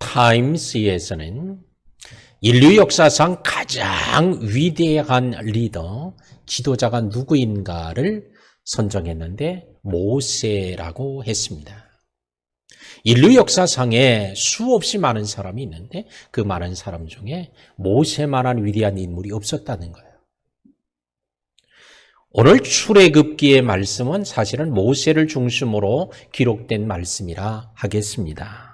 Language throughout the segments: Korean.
타임스에서는 인류 역사상 가장 위대한 리더, 지도자가 누구인가를 선정했는데 모세라고 했습니다. 인류 역사상에 수없이 많은 사람이 있는데 그 많은 사람 중에 모세만한 위대한 인물이 없었다는 거예요. 오늘 출애굽기의 말씀은 사실은 모세를 중심으로 기록된 말씀이라 하겠습니다.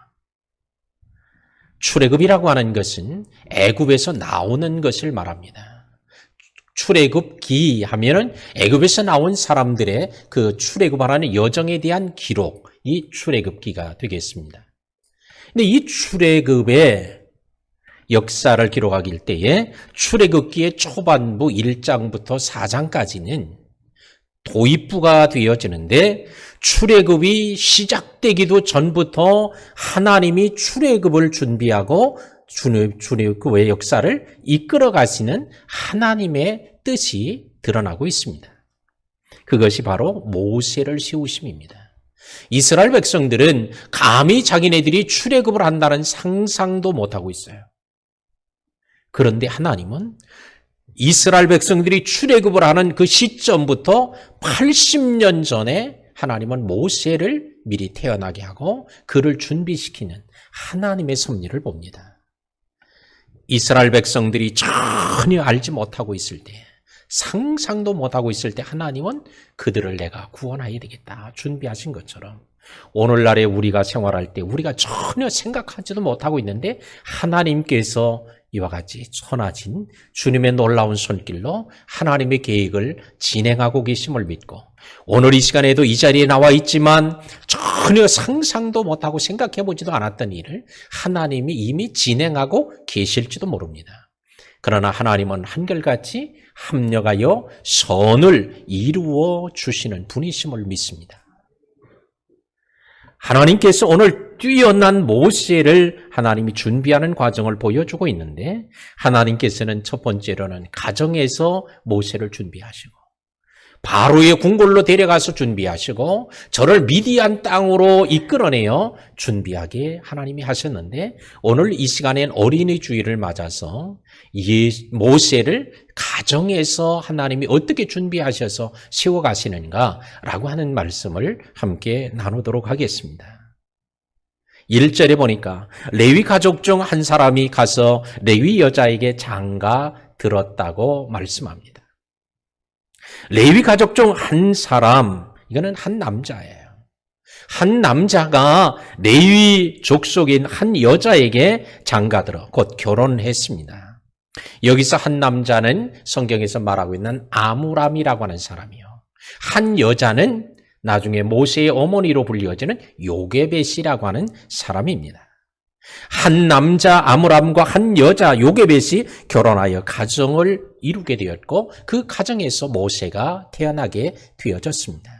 출애굽이라고 하는 것은 애굽에서 나오는 것을 말합니다. 출애굽기 하면은 애굽에서 나온 사람들의 그 출애굽하라는 여정에 대한 기록, 이 출애굽기가 되겠습니다. 근데 이 출애굽의 역사를 기록하길 때에 출애굽기의 초반부 1장부터 4장까지는 도입부가 되어지는데 출애굽이 시작되기도 전부터 하나님이 출애굽을 준비하고 출애굽의 역사를 이끌어 가시는 하나님의 뜻이 드러나고 있습니다. 그것이 바로 모세를 세우심입니다. 이스라엘 백성들은 감히 자기네들이 출애굽을 한다는 상상도 못하고 있어요. 그런데 하나님은 이스라엘 백성들이 출애굽을 하는 그 시점부터 80년 전에 하나님은 모세를 미리 태어나게 하고 그를 준비시키는 하나님의 섭리를 봅니다. 이스라엘 백성들이 전혀 알지 못하고 있을 때, 상상도 못하고 있을 때 하나님은 그들을 내가 구원해야 되겠다 준비하신 것처럼 오늘날에 우리가 생활할 때 우리가 전혀 생각하지도 못하고 있는데 하나님께서 이와 같이 천하진 주님의 놀라운 손길로 하나님의 계획을 진행하고 계심을 믿고 오늘 이 시간에도 이 자리에 나와 있지만 전혀 상상도 못하고 생각해 보지도 않았던 일을 하나님이 이미 진행하고 계실지도 모릅니다. 그러나 하나님은 한결같이 합력하여 선을 이루어 주시는 분이심을 믿습니다. 하나님께서 오늘 뛰어난 모세를 하나님이 준비하는 과정을 보여주고 있는데 하나님께서는 첫 번째로는 가정에서 모세를 준비하시고 바로의 궁궐로 데려가서 준비하시고 저를 미디안 땅으로 이끌어내어 준비하게 하나님이 하셨는데 오늘 이 시간엔 어린이 주일을 맞아서 이 모세를 가정에서 하나님이 어떻게 준비하셔서 세워가시는가라고 하는 말씀을 함께 나누도록 하겠습니다. 1절에 보니까 레위 가족 중 한 사람이 가서 레위 여자에게 장가 들었다고 말씀합니다. 레위 가족 중 한 사람, 이거는 한 남자예요. 한 남자가 레위 족속인 한 여자에게 장가들어 곧 결혼했습니다. 여기서 한 남자는 성경에서 말하고 있는 아무람이라고 하는 사람이요. 한 여자는 나중에 모세의 어머니로 불리어지는 요게벳이라고 하는 사람입니다. 한 남자 아므람과 한 여자 요게벳이 결혼하여 가정을 이루게 되었고 그 가정에서 모세가 태어나게 되어졌습니다.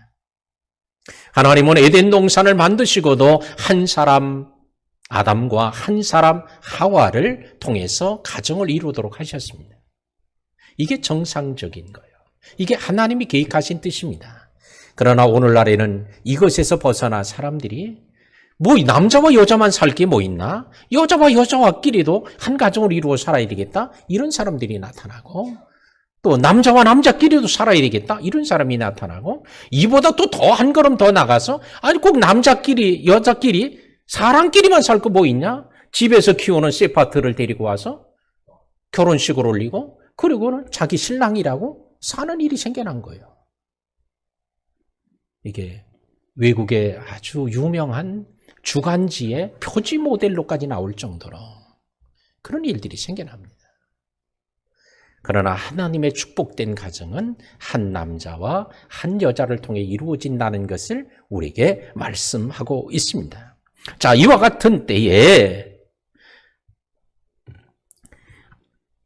하나님은 에덴 동산을 만드시고도 한 사람 아담과 한 사람 하와를 통해서 가정을 이루도록 하셨습니다. 이게 정상적인 거예요. 이게 하나님이 계획하신 뜻입니다. 그러나 오늘날에는 이것에서 벗어나 사람들이 뭐 남자와 여자만 살 게 뭐 있나? 여자와 여자와끼리도 한 가정을 이루어 살아야 되겠다? 이런 사람들이 나타나고 또 남자와 남자끼리도 살아야 되겠다? 이런 사람이 나타나고 이보다 또 더 한 걸음 더 나가서 아니 꼭 남자끼리 여자끼리 사람끼리만 살 거 뭐 있냐? 집에서 키우는 세파트를 데리고 와서 결혼식을 올리고 그리고는 자기 신랑이라고 사는 일이 생겨난 거예요. 이게 외국의 아주 유명한 주간지의 표지 모델로까지 나올 정도로 그런 일들이 생겨납니다. 그러나 하나님의 축복된 가정은 한 남자와 한 여자를 통해 이루어진다는 것을 우리에게 말씀하고 있습니다. 자, 이와 같은 때에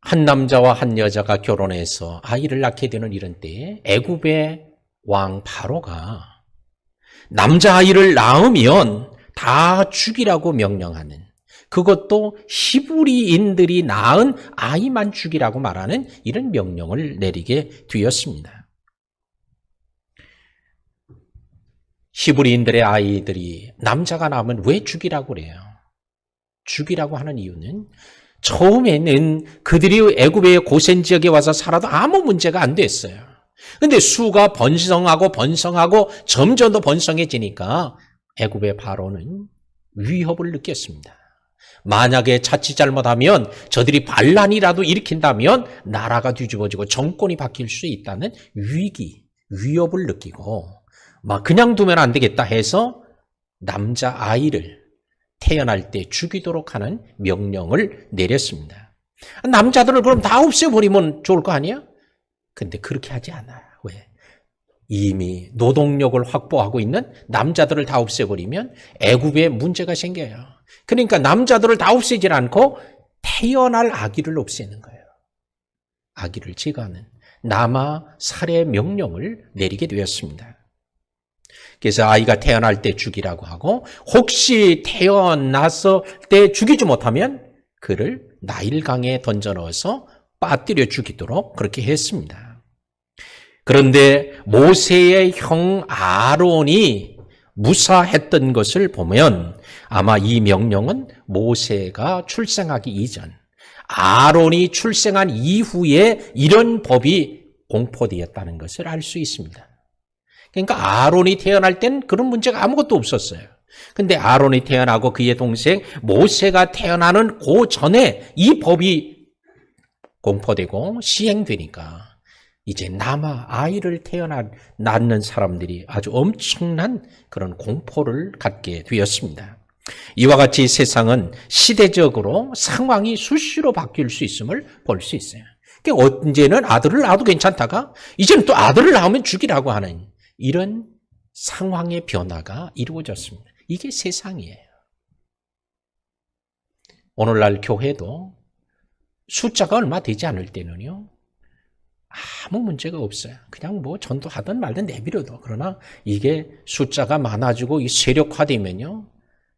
한 남자와 한 여자가 결혼해서 아이를 낳게 되는 이런 때에 애굽의 왕 바로가 남자 아이를 낳으면 다 죽이라고 명령하는 그것도 히브리인들이 낳은 아이만 죽이라고 말하는 이런 명령을 내리게 되었습니다. 히브리인들의 아이들이 남자가 낳으면 왜 죽이라고 그래요? 죽이라고 하는 이유는 처음에는 그들이 애굽의 고센 지역에 와서 살아도 아무 문제가 안 됐어요. 근데 수가 번성하고 번성하고 점점 더 번성해지니까 애굽의 바로는 위협을 느꼈습니다. 만약에 자칫 잘못하면 저들이 반란이라도 일으킨다면 나라가 뒤집어지고 정권이 바뀔 수 있다는 위기, 위협을 느끼고 막 그냥 두면 안 되겠다 해서 남자 아이를 태어날 때 죽이도록 하는 명령을 내렸습니다. 남자들을 그럼 다 없애버리면 좋을 거 아니야? 근데 그렇게 하지 않아요. 왜? 이미 노동력을 확보하고 있는 남자들을 다 없애버리면 애굽에 문제가 생겨요. 그러니까 남자들을 다 없애질 않고 태어날 아기를 없애는 거예요. 아기를 제거하는 남아 살해 명령을 내리게 되었습니다. 그래서 아이가 태어날 때 죽이라고 하고 혹시 태어났을 때 죽이지 못하면 그를 나일강에 던져 넣어서 빠뜨려 죽이도록 그렇게 했습니다. 그런데 모세의 형 아론이 무사했던 것을 보면 아마 이 명령은 모세가 출생하기 이전, 아론이 출생한 이후에 이런 법이 공포되었다는 것을 알 수 있습니다. 그러니까 아론이 태어날 땐 그런 문제가 아무것도 없었어요. 근데 아론이 태어나고 그의 동생 모세가 태어나는 그 전에 이 법이 공포되고 시행되니까 이제 남아 아이를 태어나 낳는 사람들이 아주 엄청난 그런 공포를 갖게 되었습니다. 이와 같이 세상은 시대적으로 상황이 수시로 바뀔 수 있음을 볼 수 있어요. 그러니까 언제는 아들을 낳아도 괜찮다가 이제는 또 아들을 낳으면 죽이라고 하는 이런 상황의 변화가 이루어졌습니다. 이게 세상이에요. 오늘날 교회도 숫자가 얼마 되지 않을 때는요, 아무 문제가 없어요. 그냥 뭐 전도하든 말든 내비려도. 그러나 이게 숫자가 많아지고 이 세력화되면요,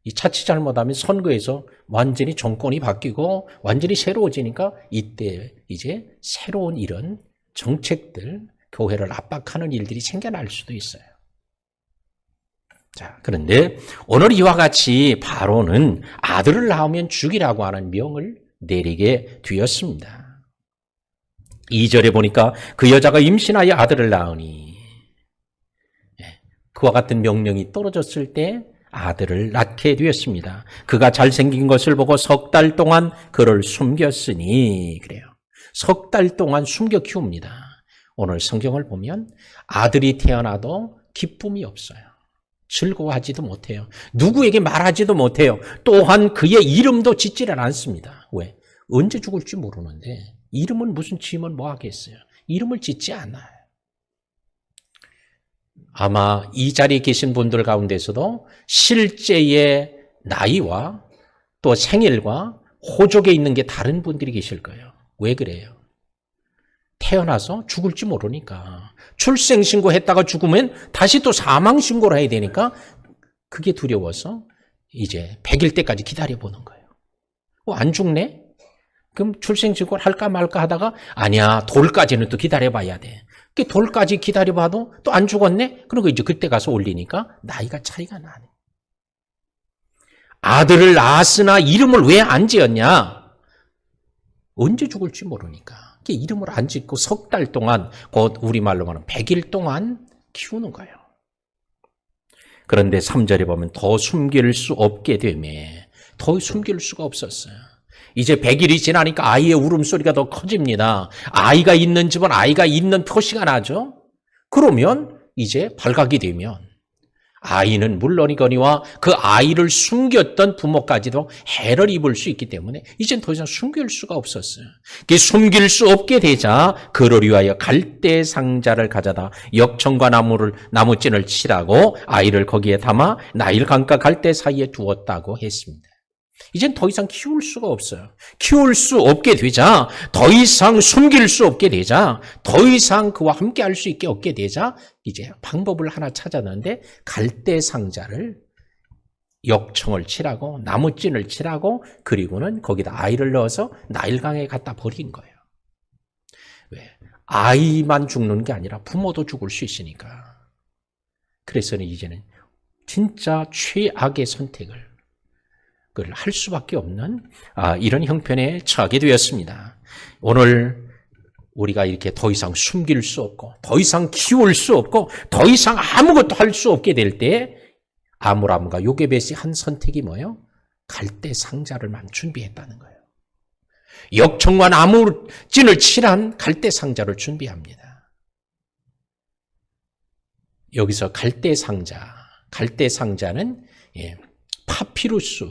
이 차치 잘못하면 선거에서 완전히 정권이 바뀌고 완전히 새로워지니까 이때 이제 새로운 이런 정책들, 교회를 압박하는 일들이 생겨날 수도 있어요. 자, 그런데 오늘 이와 같이 바로는 아들을 낳으면 죽이라고 하는 명을 내리게 되었습니다. 2절에 보니까 그 여자가 임신하여 아들을 낳으니 예, 그와 같은 명령이 떨어졌을 때 아들을 낳게 되었습니다. 그가 잘생긴 것을 보고 석 달 동안 그를 숨겼으니 그래요. 석 달 동안 숨겨 키웁니다. 오늘 성경을 보면 아들이 태어나도 기쁨이 없어요. 즐거워하지도 못해요. 누구에게 말하지도 못해요. 또한 그의 이름도 짓지를 않습니다. 왜? 언제 죽을지 모르는데 이름은 무슨 지으면 뭐 하겠어요? 이름을 짓지 않아요. 아마 이 자리에 계신 분들 가운데서도 실제의 나이와 또 생일과 호족에 있는 게 다른 분들이 계실 거예요. 왜 그래요? 태어나서 죽을지 모르니까. 출생신고 했다가 죽으면 다시 또 사망신고를 해야 되니까 그게 두려워서 이제 100일 때까지 기다려보는 거예요. 어, 안 죽네? 그럼 출생신고를 할까 말까 하다가 아니야, 돌까지는 또 기다려봐야 돼. 그 돌까지 기다려봐도 또 안 죽었네? 그러고 이제 그때 가서 올리니까 나이가 차이가 나네. 아들을 낳았으나 이름을 왜 안 지었냐? 언제 죽을지 모르니까. 이름을 안 짓고 석 달 동안, 곧 우리말로 말하면 100일 동안 키우는 거예요. 그런데 3절에 보면 더 숨길 수 없게 되매, 더 숨길 수가 없었어요. 이제 100일이 지나니까 아이의 울음소리가 더 커집니다. 아이가 있는 집은 아이가 있는 표시가 나죠? 그러면 이제 발각이 되면 아이는 물론이거니와 그 아이를 숨겼던 부모까지도 해를 입을 수 있기 때문에 이젠 더 이상 숨길 수가 없었어요. 그 숨길 수 없게 되자 그를 위하여 갈대 상자를 가져다 역청과 나무를 나무찐을 칠하고 아이를 거기에 담아 나일 강가 갈대 사이에 두었다고 했습니다. 이젠 더 이상 키울 수가 없어요. 키울 수 없게 되자, 더 이상 숨길 수 없게 되자, 더 이상 그와 함께 할 수 있게 없게 되자, 이제 방법을 하나 찾았는데, 갈대 상자를 역청을 칠하고, 나무찐을 칠하고, 그리고는 거기다 아이를 넣어서 나일강에 갖다 버린 거예요. 왜? 아이만 죽는 게 아니라 부모도 죽을 수 있으니까. 그래서 이제는 진짜 최악의 선택을 그걸 할 수밖에 없는 아, 이런 형편에 처하게 되었습니다. 오늘 우리가 이렇게 더 이상 숨길 수 없고 더 이상 키울 수 없고 더 이상 아무것도 할 수 없게 될 때 아므람과 요게벳이 한 선택이 뭐예요? 갈대 상자를 만 준비했다는 거예요. 역청과 나무 찐을 칠한 갈대 상자를 준비합니다. 여기서 갈대 상자, 갈대 상자는 예, 파피루스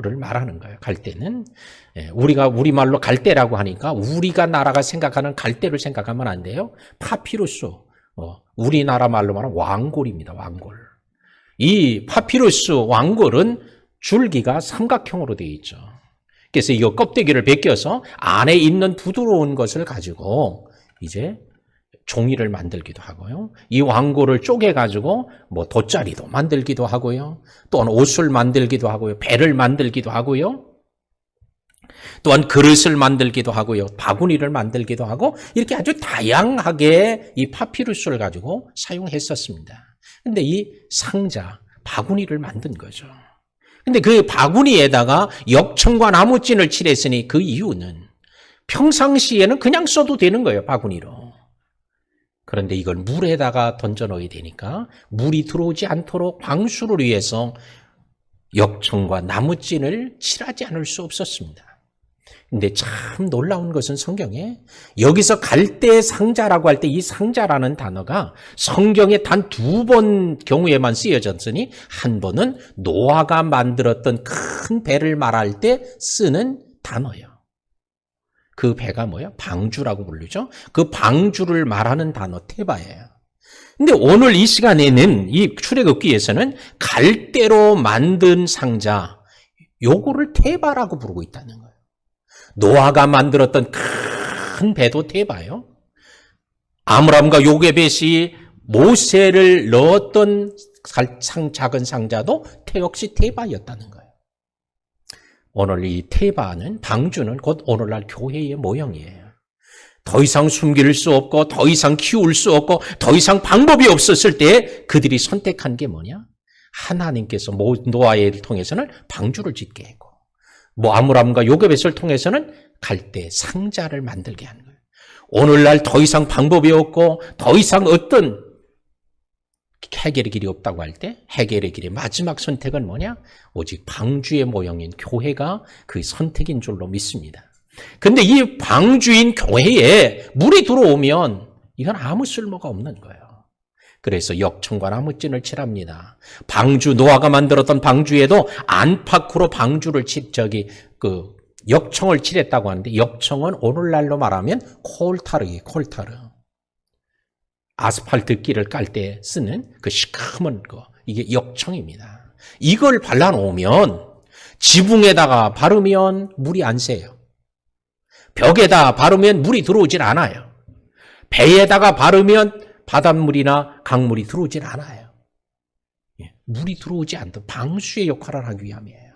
를 말하는 거예요. 갈대는 예, 우리가 우리 말로 갈대라고 하니까 우리가 나라가 생각하는 갈대를 생각하면 안 돼요. 파피루스, 어, 우리나라 말로 말하면 왕골입니다. 왕골. 이 파피루스 왕골은 줄기가 삼각형으로 되어 있죠. 그래서 이 껍데기를 벗겨서 안에 있는 부드러운 것을 가지고 이제 종이를 만들기도 하고요. 이 왕고를 쪼개가지고 뭐 돗자리도 만들기도 하고요. 또한 옷을 만들기도 하고요. 배를 만들기도 하고요. 또한 그릇을 만들기도 하고요. 바구니를 만들기도 하고 이렇게 아주 다양하게 이 파피루스를 가지고 사용했었습니다. 근데 이 상자, 바구니를 만든 거죠. 근데 그 바구니에다가 역청과 나무찐을 칠했으니 그 이유는 평상시에는 그냥 써도 되는 거예요, 바구니로. 그런데 이걸 물에다가 던져 넣어야 되니까 물이 들어오지 않도록 방수를 위해서 역청과 나무찐을 칠하지 않을 수 없었습니다. 근데 참 놀라운 것은 성경에 여기서 갈대 상자라고 할 때 이 상자라는 단어가 성경에 단 두 번 경우에만 쓰여졌으니 한 번은 노아가 만들었던 큰 배를 말할 때 쓰는 단어예요. 그 배가 뭐예요? 방주라고 부르죠. 그 방주를 말하는 단어 테바예요. 근데 오늘 이 시간에는 이 출애굽기에서는 갈대로 만든 상자 요거를 테바라고 부르고 있다는 거예요. 노아가 만들었던 큰 배도 테바요. 아므람과 요게벳이 모세를 넣었던 상, 작은 상자도 태 역시 테바였다는 거예요. 오늘 이 테바는 방주는 곧 오늘날 교회의 모형이에요. 더 이상 숨길 수 없고 더 이상 키울 수 없고 더 이상 방법이 없었을 때 그들이 선택한 게 뭐냐? 하나님께서 노아를 통해서는 방주를 짓게 했고 뭐 아므람과 요게벳을 통해서는 갈대 상자를 만들게 하는 거예요. 오늘날 더 이상 방법이 없고 더 이상 어떤 해결의 길이 없다고 할 때 해결의 길의 마지막 선택은 뭐냐? 오직 방주의 모형인 교회가 그 선택인 줄로 믿습니다. 근데 이 방주인 교회에 물이 들어오면 이건 아무 쓸모가 없는 거예요. 그래서 역청과 나무찐을 칠합니다. 방주 노아가 만들었던 방주에도 안팎으로 방주를 칠 저기 그 역청을 칠했다고 하는데 역청은 오늘날로 말하면 콜타르기 콜타르. 아스팔트 길을 깔 때 쓰는 그 시커먼 거 이게 역청입니다. 이걸 발라놓으면 지붕에다가 바르면 물이 안 새요. 벽에다 바르면 물이 들어오질 않아요. 배에다가 바르면 바닷물이나 강물이 들어오질 않아요. 예, 물이 들어오지 않던 방수의 역할을 하기 위함이에요.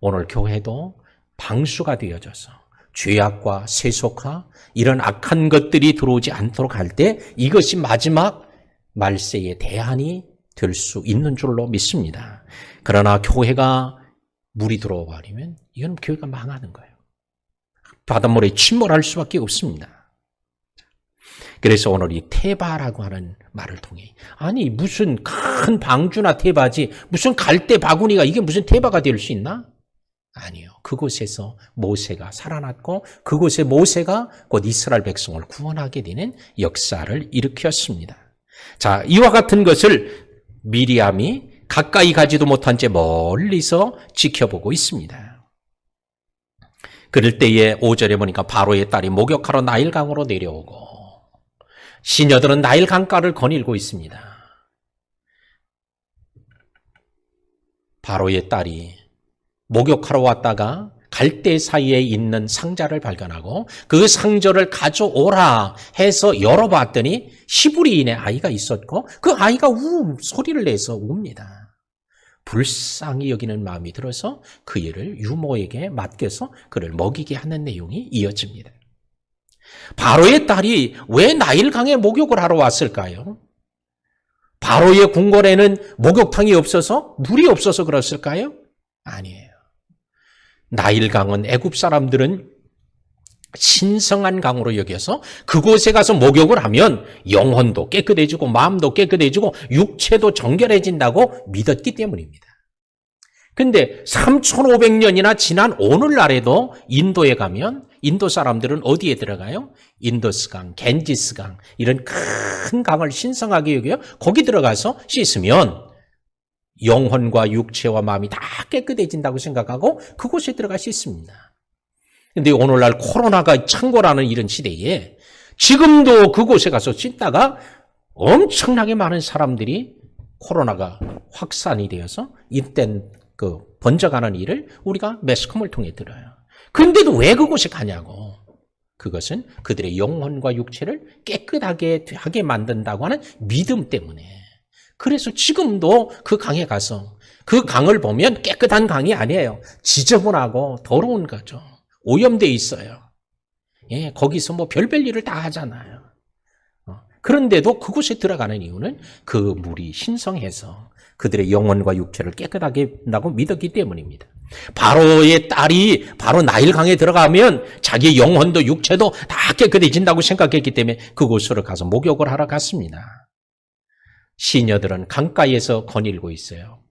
오늘 교회도 방수가 되어져서 죄악과 세속화 이런 악한 것들이 들어오지 않도록 할 때 이것이 마지막 말세의 대안이 될 수 있는 줄로 믿습니다. 그러나 교회가 물이 들어와 버리면 이건 교회가 망하는 거예요. 바닷물에 침몰할 수밖에 없습니다. 그래서 오늘 이 테바라고 하는 말을 통해 아니 무슨 큰 방주나 테바지 무슨 갈대 바구니가 이게 무슨 테바가 될 수 있나? 아니요. 그곳에서 모세가 살아났고 그곳에 모세가 곧 이스라엘 백성을 구원하게 되는 역사를 일으켰습니다. 자, 이와 같은 것을 미리암이 가까이 가지도 못한 채 멀리서 지켜보고 있습니다. 그럴 때에 5절에 보니까 바로의 딸이 목욕하러 나일강으로 내려오고 시녀들은 나일 강가를 거닐고 있습니다. 바로의 딸이 목욕하러 왔다가 갈대 사이에 있는 상자를 발견하고 그 상자를 가져오라 해서 열어봤더니 히브리인의 아이가 있었고 그 아이가 우 소리를 내서 웁니다. 불쌍히 여기는 마음이 들어서 그 일을 유모에게 맡겨서 그를 먹이게 하는 내용이 이어집니다. 바로의 딸이 왜 나일강에 목욕을 하러 왔을까요? 바로의 궁궐에는 목욕탕이 없어서 물이 없어서 그랬을까요? 아니에요. 나일강은 애굽 사람들은 신성한 강으로 여겨서 그곳에 가서 목욕을 하면 영혼도 깨끗해지고 마음도 깨끗해지고 육체도 정결해진다고 믿었기 때문입니다. 근데 3,500년이나 지난 오늘날에도 인도에 가면 인도 사람들은 어디에 들어가요? 인더스강, 겐지스강 이런 큰 강을 신성하게 여겨요. 거기 들어가서 씻으면 영혼과 육체와 마음이 다 깨끗해진다고 생각하고 그곳에 들어가 씻습니다. 근데 오늘날 코로나가 창궐하는 이런 시대에 지금도 그곳에 가서 씻다가 엄청나게 많은 사람들이 코로나가 확산이 되어서 이땐 그 번져가는 일을 우리가 매스컴을 통해 들어요. 근데도 왜 그곳에 가냐고. 그것은 그들의 영혼과 육체를 깨끗하게 하게 만든다고 하는 믿음 때문에. 그래서 지금도 그 강에 가서 그 강을 보면 깨끗한 강이 아니에요. 지저분하고 더러운 거죠. 오염돼 있어요. 예, 거기서 뭐 별별 일을 다 하잖아요. 어, 그런데도 그곳에 들어가는 이유는 그 물이 신성해서 그들의 영혼과 육체를 깨끗하게 한다고 믿었기 때문입니다. 바로의 딸이 바로 나일강에 들어가면 자기 영혼도 육체도 다 깨끗해진다고 생각했기 때문에 그곳으로 가서 목욕을 하러 갔습니다. 시녀들은 강가에서 거닐고 있어요.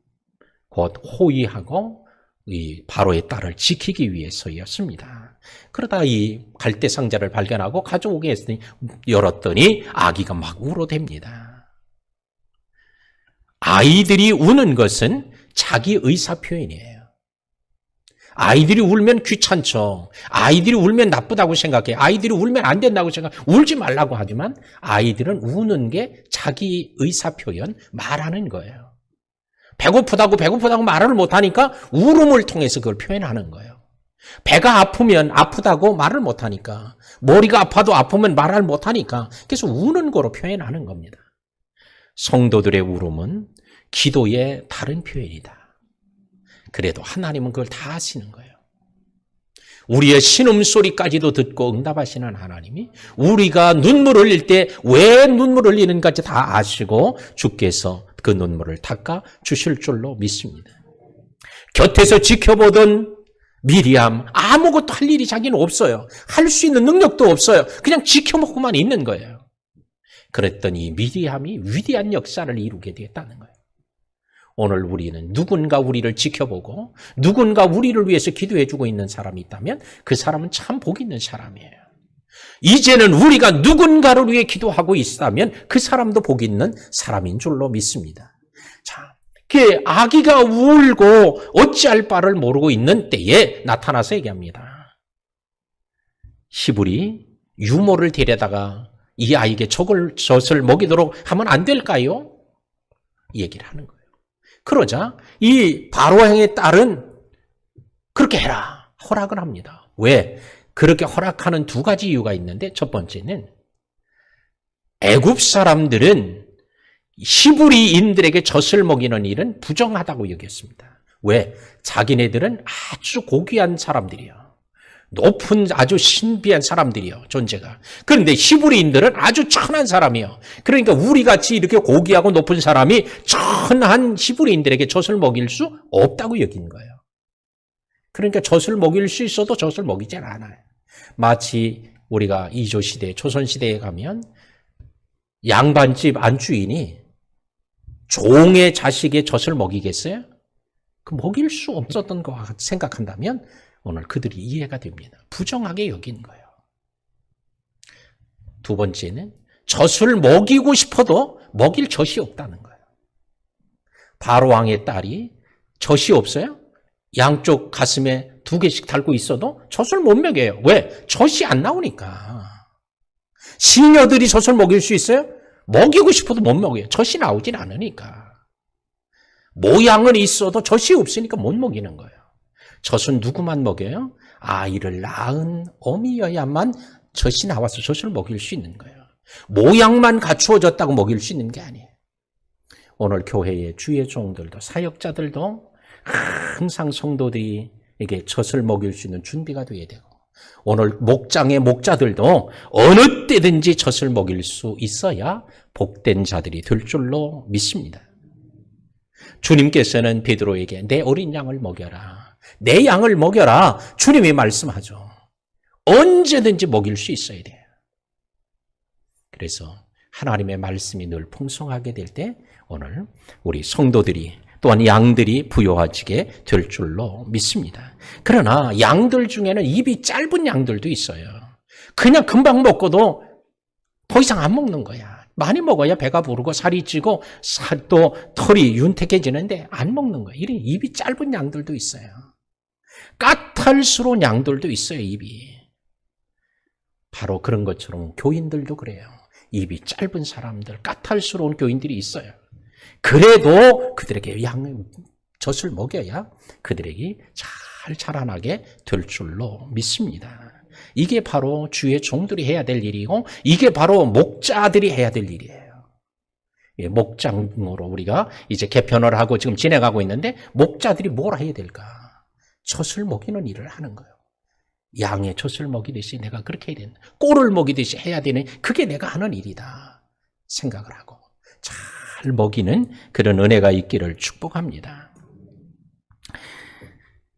곧 호위하고 이 바로의 딸을 지키기 위해서였습니다. 그러다 이 갈대 상자를 발견하고 가져오게 했으니 열었더니 아기가 막 울어댑니다. 아이들이 우는 것은 자기 의사 표현이에요. 아이들이 울면 귀찮죠. 아이들이 울면 나쁘다고 생각해. 아이들이 울면 안 된다고 생각. 울지 말라고 하지만 아이들은 우는 게 자기 의사 표현 말하는 거예요. 배고프다고 배고프다고 말을 못 하니까 울음을 통해서 그걸 표현하는 거예요. 배가 아프면 아프다고 말을 못 하니까 머리가 아파도 아프면 말을 못 하니까 그래서 우는 거로 표현하는 겁니다. 성도들의 울음은 기도의 다른 표현이다. 그래도 하나님은 그걸 다 아시는 거예요. 우리의 신음소리까지도 듣고 응답하시는 하나님이 우리가 눈물 흘릴 때 왜 눈물 흘리는가지 다 아시고 주께서 그 눈물을 닦아 주실 줄로 믿습니다. 곁에서 지켜보던 미리암 아무것도 할 일이 자기는 없어요. 할 수 있는 능력도 없어요. 그냥 지켜먹고만 있는 거예요. 그랬더니 미리암이 위대한 역사를 이루게 되었다는 거예요. 오늘 우리는 누군가 우리를 지켜보고 누군가 우리를 위해서 기도해주고 있는 사람이 있다면 그 사람은 참 복 있는 사람이에요. 이제는 우리가 누군가를 위해 기도하고 있다면 그 사람도 복 있는 사람인 줄로 믿습니다. 자, 그 아기가 울고 어찌할 바를 모르고 있는 때에 나타나서 얘기합니다. 시불이 유모를 데려다가 이 아이에게 적을 젖을 먹이도록 하면 안 될까요? 얘기를 하는 거예요. 그러자 이 바로왕의 딸은 그렇게 해라 허락을 합니다. 왜? 그렇게 허락하는 두 가지 이유가 있는데 첫 번째는 애굽 사람들은 히브리인들에게 젖을 먹이는 일은 부정하다고 여겼습니다. 왜? 자기네들은 아주 고귀한 사람들이요. 높은 아주 신비한 사람들이요, 존재가. 그런데 히브리인들은 아주 천한 사람이요. 그러니까 우리 같이 이렇게 고귀하고 높은 사람이 천한 히브리인들에게 젖을 먹일 수 없다고 여긴 거예요. 그러니까 젖을 먹일 수 있어도 젖을 먹이질 않아요. 마치 우리가 이조 시대, 조선 시대에 가면 양반집 안주인이 종의 자식의 젖을 먹이겠어요? 그 먹일 수 없었던 거 생각한다면 오늘 그들이 이해가 됩니다. 부정하게 여긴 거예요. 두 번째는 젖을 먹이고 싶어도 먹일 젖이 없다는 거예요. 바로 왕의 딸이 젖이 없어요? 양쪽 가슴에 두 개씩 달고 있어도 젖을 못 먹여요. 왜? 젖이 안 나오니까. 시녀들이 젖을 먹일 수 있어요? 먹이고 싶어도 못 먹여요. 젖이 나오진 않으니까. 모양은 있어도 젖이 없으니까 못 먹이는 거예요. 젖은 누구만 먹여요? 아이를 낳은 어미여야만 젖이 나와서 젖을 먹일 수 있는 거예요. 모양만 갖추어졌다고 먹일 수 있는 게 아니에요. 오늘 교회의 주의 종들도 사역자들도 항상 성도들이 이게 젖을 먹일 수 있는 준비가 돼야 되고 오늘 목장의 목자들도 어느 때든지 젖을 먹일 수 있어야 복된 자들이 될 줄로 믿습니다. 주님께서는 베드로에게 내 어린 양을 먹여라. 내 양을 먹여라. 주님이 말씀하죠. 언제든지 먹일 수 있어야 돼요. 그래서 하나님의 말씀이 늘 풍성하게 될 때 오늘 우리 성도들이 또한 양들이 부여해지게 될 줄로 믿습니다. 그러나 양들 중에는 입이 짧은 양들도 있어요. 그냥 금방 먹고도 더 이상 안 먹는 거야. 많이 먹어야 배가 부르고 살이 찌고 살 또 털이 윤택해지는데 안 먹는 거야. 이런 입이 짧은 양들도 있어요. 까탈스러운 양들도 있어요, 입이. 바로 그런 것처럼 교인들도 그래요. 입이 짧은 사람들, 까탈스러운 교인들이 있어요. 그래도 그들에게 양, 젖을 먹여야 그들에게 잘 자라나게 될 줄로 믿습니다. 이게 바로 주의 종들이 해야 될 일이고, 이게 바로 목자들이 해야 될 일이에요. 예, 목장으로 우리가 이제 개편을 하고 지금 진행하고 있는데, 목자들이 뭘 해야 될까? 젖을 먹이는 일을 하는 거예요. 양의 젖을 먹이듯이 내가 그렇게 해야 된다. 꼴을 먹이듯이 해야 되는 그게 내가 하는 일이다. 생각을 하고 잘 먹이는 그런 은혜가 있기를 축복합니다.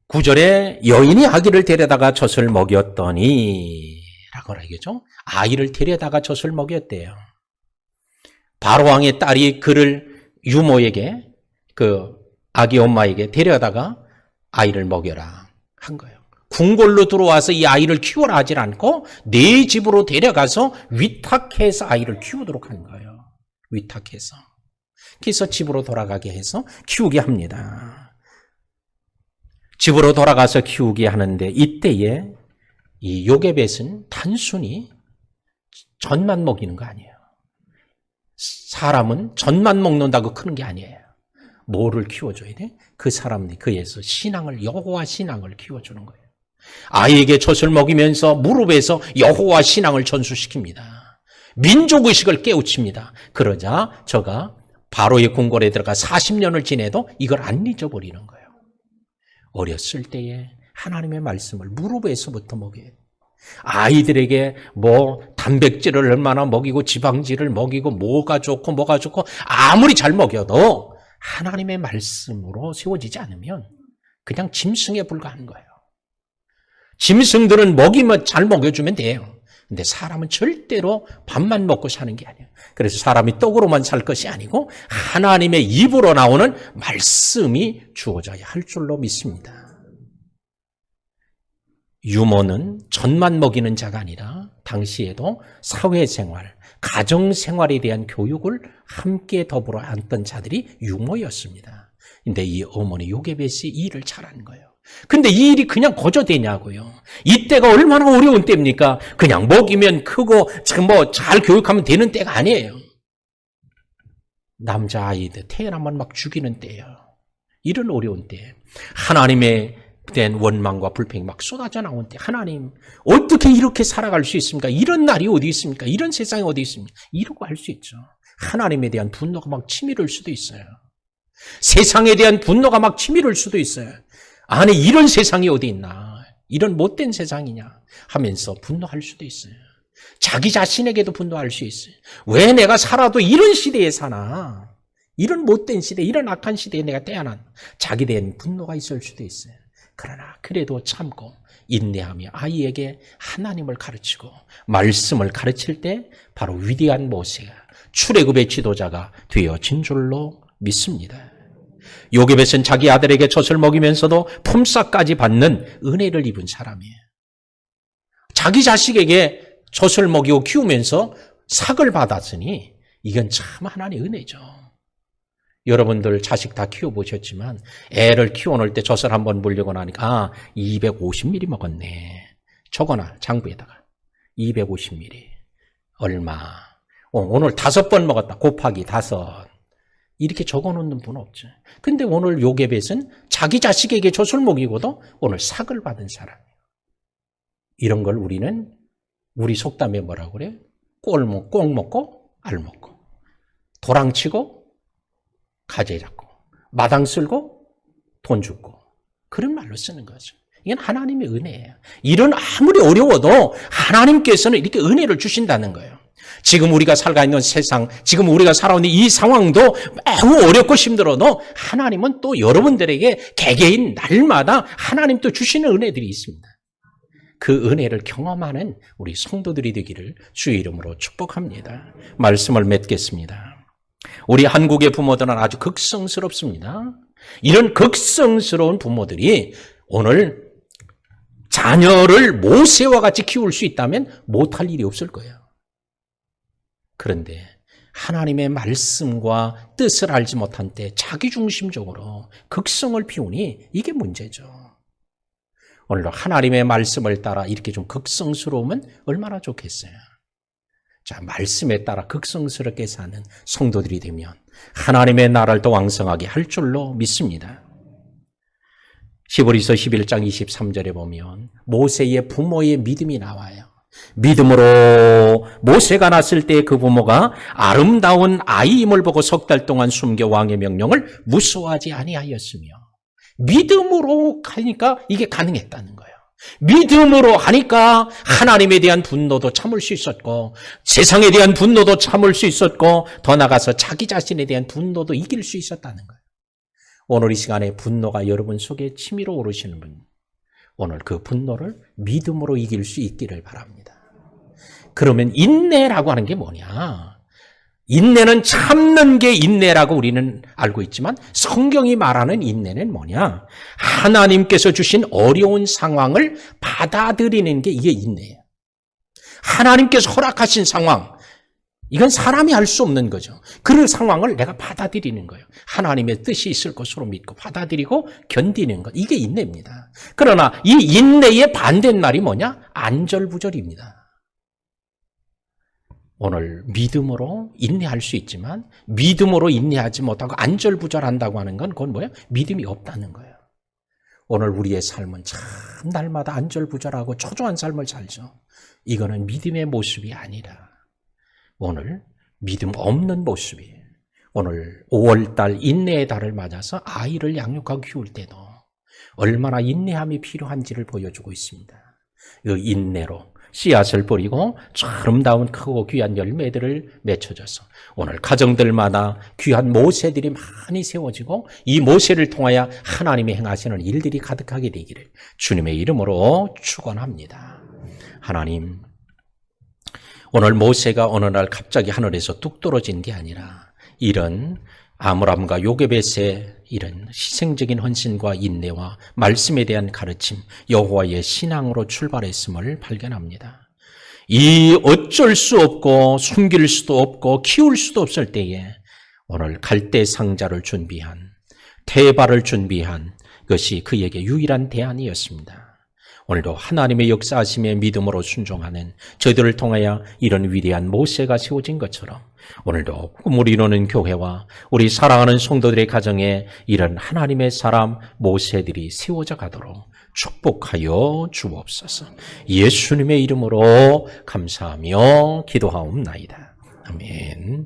구절에 여인이 아기를 데려다가 젖을 먹였더니 라고 하겠죠. 아이를 데려다가 젖을 먹였대요. 바로왕의 딸이 그를 유모에게 그 아기 엄마에게 데려다가 아이를 먹여라 한 거예요. 궁궐로 들어와서 이 아이를 키워라 하질 않고 내 집으로 데려가서 위탁해서 아이를 키우도록 한 거예요. 위탁해서. 그래서 집으로 돌아가게 해서 키우게 합니다. 집으로 돌아가서 키우게 하는데 이때에 이 요괴벳은 단순히 젖만 먹이는 거 아니에요. 사람은 젖만 먹는다고 크는 게 아니에요. 뭐를 키워줘야 돼? 그 사람이 그에서 신앙을 여호와 신앙을 키워주는 거예요. 아이에게 젖을 먹이면서 무릎에서 여호와 신앙을 전수시킵니다. 민족 의식을 깨우칩니다. 그러자 저가 바로의 궁궐에 들어가 40년을 지내도 이걸 안 잊어버리는 거예요. 어렸을 때에 하나님의 말씀을 무릎에서부터 먹여야 돼요. 아이들에게 뭐 단백질을 얼마나 먹이고 지방질을 먹이고 뭐가 좋고 뭐가 좋고 아무리 잘 먹여도 하나님의 말씀으로 세워지지 않으면 그냥 짐승에 불과한 거예요. 짐승들은 먹이면 잘 먹여주면 돼요. 근데 사람은 절대로 밥만 먹고 사는 게 아니에요. 그래서 사람이 떡으로만 살 것이 아니고 하나님의 입으로 나오는 말씀이 주어져야 할 줄로 믿습니다. 유모는 젖만 먹이는 자가 아니라 당시에도 사회생활, 가정 생활에 대한 교육을 함께 더불어 앉던 자들이 유모였습니다. 근데 이 어머니 요게벳이 이 일을 잘하는 거예요. 근데 이 일이 그냥 거저 되냐고요. 이때가 얼마나 어려운 때입니까? 그냥 먹이면 크고 뭐 잘 교육하면 되는 때가 아니에요. 남자아이들 태어나면 막 죽이는 때예요. 이런 어려운 때. 하나님의 된 원망과 불평이 막 쏟아져 나온 때 하나님 어떻게 이렇게 살아갈 수 있습니까? 이런 날이 어디 있습니까? 이런 세상이 어디 있습니까? 이러고 할 수 있죠. 하나님에 대한 분노가 막 치밀을 수도 있어요. 세상에 대한 분노가 막 치밀을 수도 있어요. 아니 이런 세상이 어디 있나? 이런 못된 세상이냐? 하면서 분노할 수도 있어요. 자기 자신에게도 분노할 수 있어요. 왜 내가 살아도 이런 시대에 사나? 이런 못된 시대, 이런 악한 시대에 내가 태어난 자기 대한 분노가 있을 수도 있어요. 그러나 그래도 참고 인내하며 아이에게 하나님을 가르치고 말씀을 가르칠 때 바로 위대한 모세가 출애굽의 지도자가 되어진 줄로 믿습니다. 요괴벳은 자기 아들에게 젖을 먹이면서도 품삯까지 받는 은혜를 입은 사람이에요. 자기 자식에게 젖을 먹이고 키우면서 삭을 받았으니 이건 참 하나님의 은혜죠. 여러분들 자식 다 키워보셨지만 애를 키워놓을 때 젖을 한번 물려고 나니까 아 250ml 먹었네. 적어놔 장부에다가 250ml 얼마 어, 오늘 다섯 번 먹었다 곱하기 다섯 이렇게 적어놓는 분 없죠. 근데 오늘 요괴벳은 자기 자식에게 젖을 먹이고도 오늘 삭을 받은 사람이에요. 이런 걸 우리는 우리 속담에 뭐라고 그래? 꼴 먹, 꼭 먹고 알 먹고 도랑치고 가재 잡고 마당 쓸고 돈 줍고 그런 말로 쓰는 거죠. 이건 하나님의 은혜예요. 이런 아무리 어려워도 하나님께서는 이렇게 은혜를 주신다는 거예요. 지금 우리가 살고 있는 세상, 지금 우리가 살아오는 이 상황도 매우 어렵고 힘들어도 하나님은 또 여러분들에게 개개인 날마다 하나님 또 주시는 은혜들이 있습니다. 그 은혜를 경험하는 우리 성도들이 되기를 주의 이름으로 축복합니다. 말씀을 맺겠습니다. 우리 한국의 부모들은 아주 극성스럽습니다. 이런 극성스러운 부모들이 오늘 자녀를 모세와 같이 키울 수 있다면 못할 일이 없을 거예요. 그런데 하나님의 말씀과 뜻을 알지 못한 때 자기중심적으로 극성을 피우니 이게 문제죠. 오늘도 하나님의 말씀을 따라 이렇게 좀 극성스러우면 얼마나 좋겠어요. 자, 말씀에 따라 극성스럽게 사는 성도들이 되면 하나님의 나라를 더 왕성하게 할 줄로 믿습니다. 히브리서 11장 23절에 보면 모세의 부모의 믿음이 나와요. 믿음으로 모세가 났을 때 그 부모가 아름다운 아이임을 보고 석 달 동안 숨겨 왕의 명령을 무서워하지 아니하였으며 믿음으로 하니까 이게 가능했다는 거예요. 믿음으로 하니까 하나님에 대한 분노도 참을 수 있었고 세상에 대한 분노도 참을 수 있었고 더 나가서 자기 자신에 대한 분노도 이길 수 있었다는 거예요. 오늘 이 시간에 분노가 여러분 속에 치밀어 오르시는 분, 오늘 그 분노를 믿음으로 이길 수 있기를 바랍니다. 그러면 인내라고 하는 게 뭐냐? 인내는 참는 게 인내라고 우리는 알고 있지만 성경이 말하는 인내는 뭐냐? 하나님께서 주신 어려운 상황을 받아들이는 게 이게 인내예요. 하나님께서 허락하신 상황, 이건 사람이 할수 없는 거죠. 그 상황을 내가 받아들이는 거예요. 하나님의 뜻이 있을 것으로 믿고 받아들이고 견디는 것. 이게 인내입니다. 그러나 이 인내의 반대말이 뭐냐? 안절부절입니다. 오늘 믿음으로 인내할 수 있지만 믿음으로 인내하지 못하고 안절부절한다고 하는 건 그건 뭐예요? 믿음이 없다는 거예요. 오늘 우리의 삶은 참 날마다 안절부절하고 초조한 삶을 살죠. 이거는 믿음의 모습이 아니라 오늘 믿음 없는 모습이에요. 오늘 5월달 인내의 달을 맞아서 아이를 양육하고 키울 때도 얼마나 인내함이 필요한지를 보여주고 있습니다. 그 인내로 씨앗을 뿌리고 아름다운 크고 귀한 열매들을 맺혀져서 오늘 가정들마다 귀한 모세들이 많이 세워지고 이 모세를 통하여 하나님이 행하시는 일들이 가득하게 되기를 주님의 이름으로 축원합니다. 하나님 오늘 모세가 어느 날 갑자기 하늘에서 뚝 떨어진 게 아니라 이런 아므람과 요게벳의 이런 희생적인 헌신과 인내와 말씀에 대한 가르침, 여호와의 신앙으로 출발했음을 발견합니다. 이 어쩔 수 없고 숨길 수도 없고 키울 수도 없을 때에 오늘 갈대 상자를 준비한 태발을 준비한 것이 그에게 유일한 대안이었습니다. 오늘도 하나님의 역사하심의 믿음으로 순종하는 저들을 통하여 이런 위대한 모세가 세워진 것처럼 오늘도 꿈을 이루는 교회와 우리 사랑하는 성도들의 가정에 이런 하나님의 사람 모세들이 세워져 가도록 축복하여 주옵소서. 예수님의 이름으로 감사하며 기도하옵나이다. 아멘.